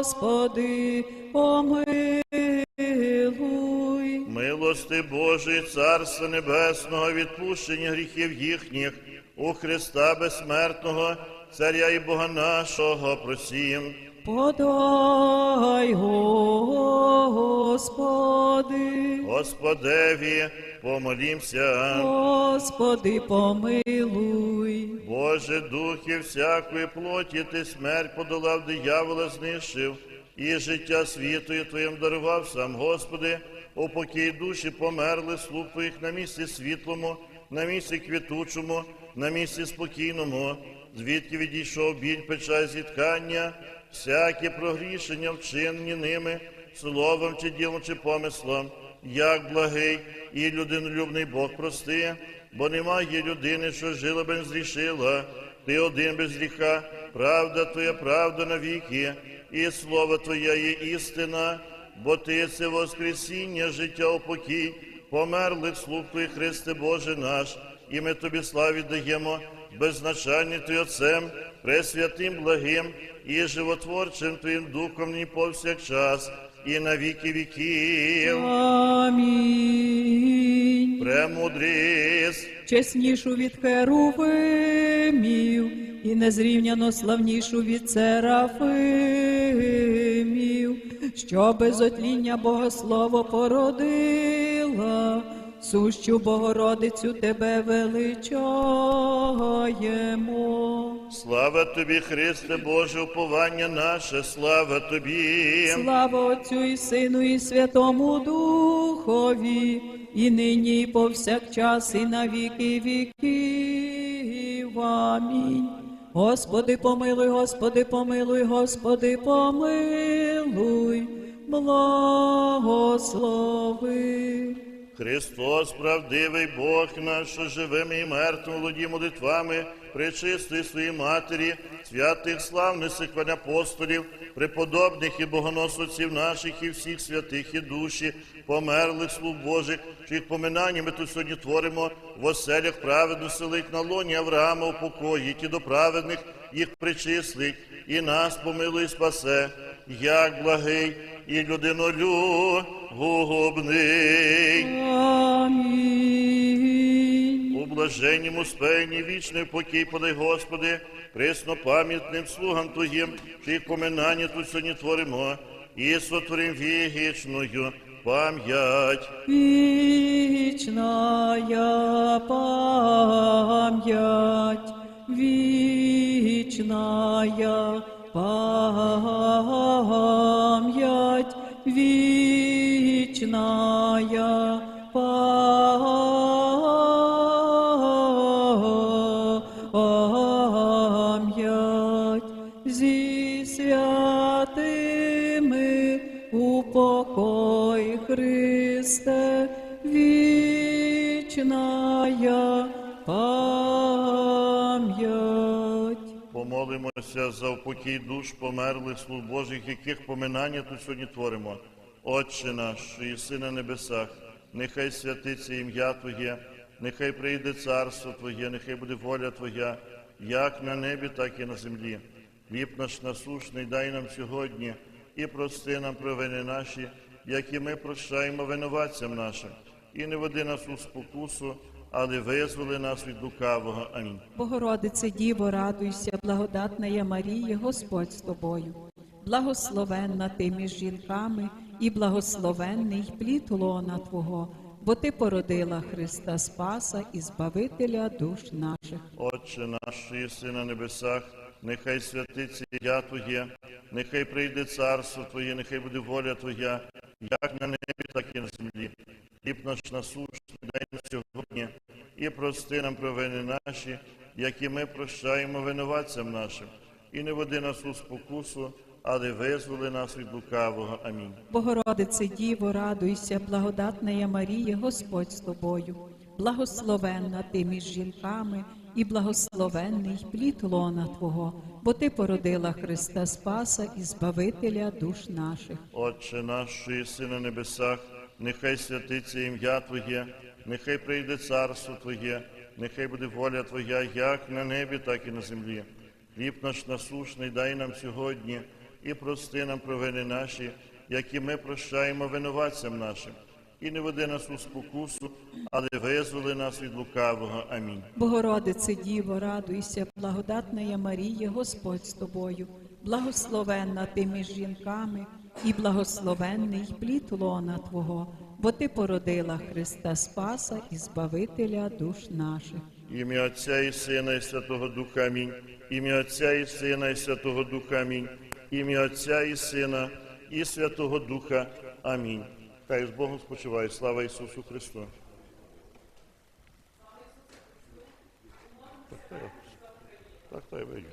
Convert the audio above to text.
Господи, помилуй. Милости Божої, Царства Небесного, відпущення гріхів їхніх, у Христа безсмертного, Царя і Бога нашого, просім. Подай, Господи, Господеві, помолімся. Господи, помилуй. Боже, духи всякої плоті, ти смерть подолав, диявола знищив, і життя світу і Твоїм дарував сам, Господи, упокій душі померли, слуг Твоїх на місці світлому, на місці квітучому, на місці спокійному, звідки відійшов біль, печаль зіткання, всякі прогрішення, вчинені ними, словом чи ділом, чи помислом, як благий і людинолюбний Бог прости, бо немає людини, що жила би не зрішила. Ти один без гріха, правда Твоя, правда навіки, і слово Твоє є істина, бо Ти це воскресіння, життя упокій, померлих слуг Твоїх, Христе Боже наш, і ми Тобі славі даємо, беззначальний Твій Отцем, пресвятим, благим і животворчим Твоїм Духом ні повсякчас, і на віки віків. Амінь. Премудрість. Чеснішу від херувимів і незрівняно славнішу від серафимів, що без отління Богослово породила, сущу Богородицю тебе величаємо. Слава тобі, Христе Боже, уповання наше, слава тобі. Слава Отцю і Сину, і Святому Духові, і нині, і повсякчас, і на віки віків. Амінь. Господи, помилуй, Господи, помилуй, Господи, помилуй, благослови. Христос, правдивий Бог наш, що живими і мертвим володі молитвами, пречистої своїй матері, святих славних сихвань апостолів, преподобних і богоносців наших і всіх святих і душі, померлих слуг Божих, чиїх поминання ми тут сьогодні творимо в оселях праведно селить на лоні Авраама у покої, ті до праведних їх причислить, і нас помилуй спасе, як благий і людинолюбний. Амінь. У блаженнім успенні вічний покій подай, Господи, преснопам'ятним слугам Твоїм, чиїх поминання тут сьогодні творимо, і сотворим вічною пам'ять. Вічная пам'ять, вічная пам'ять, вічная пам'ять зі святими у покой Христе, вічная пам'ять. Помолимося за упокій душ померлих слуг Божих, яких поминання тут сьогодні творимо. Отче наш, що єси на небесах, нехай святиться ім'я Твоє, нехай прийде царство Твоє, нехай буде воля Твоя, як на небі, так і на землі. Хліб наш насушний дай нам сьогодні і прости нам провини наші, як і ми прощаємо винуватцям нашим. І не веди нас у спокусу, але визволи нас від лукавого. Амінь. Богородице Діво, радуйся, благодатна є Марія, Господь з тобою. Благословенна ти між жінками, і благословенний плід лона Твого, бо ти породила Христа Спаса і Збавителя душ наших. Отче наш, єси на небесах, нехай святиться ім'я Твоє, нехай прийде царство Твоє, нехай буде воля Твоя, як на небі, так і на землі. Хліб наш насущний дай нам сьогодні, і прости нам провини наші, як і ми прощаємо винуватцям нашим. І не води нас у спокусу, але визволи нас від лукавого. Амінь. Богородице Діво, радуйся, благодатна є Марія, Господь з тобою. Благословенна ти між жінками, і благословенний плід лона Твого, бо ти породила Христа Спаса і Збавителя душ наших. Отче наш, що єси на небесах, нехай святиться ім'я Твоє, нехай прийде царство Твоє, нехай буде воля Твоя, як на небі, так і на землі. Хліб наш насушний дай нам сьогодні, і прости нам провини наші, які ми прощаємо винуватцям нашим. І не веди нас у спокусу, але визволи нас від лукавого. Амінь. Богородице Діво, радуйся, благодатна я Марія, Господь з тобою, благословенна ти між жінками, і благословенний плід лона Твого, бо Ти породила Христа Спаса і Збавителя душ наших. Ім'я Отця і Сина, і Святого Духа Амінь. Ім'я Отця і Сина, і Святого Духа Амінь. Ім'я Отця і Сина, і Святого Духа Амінь. Хай з Богом спочивають. Слава Ісусу Христу. Так, так, так, так, вийду.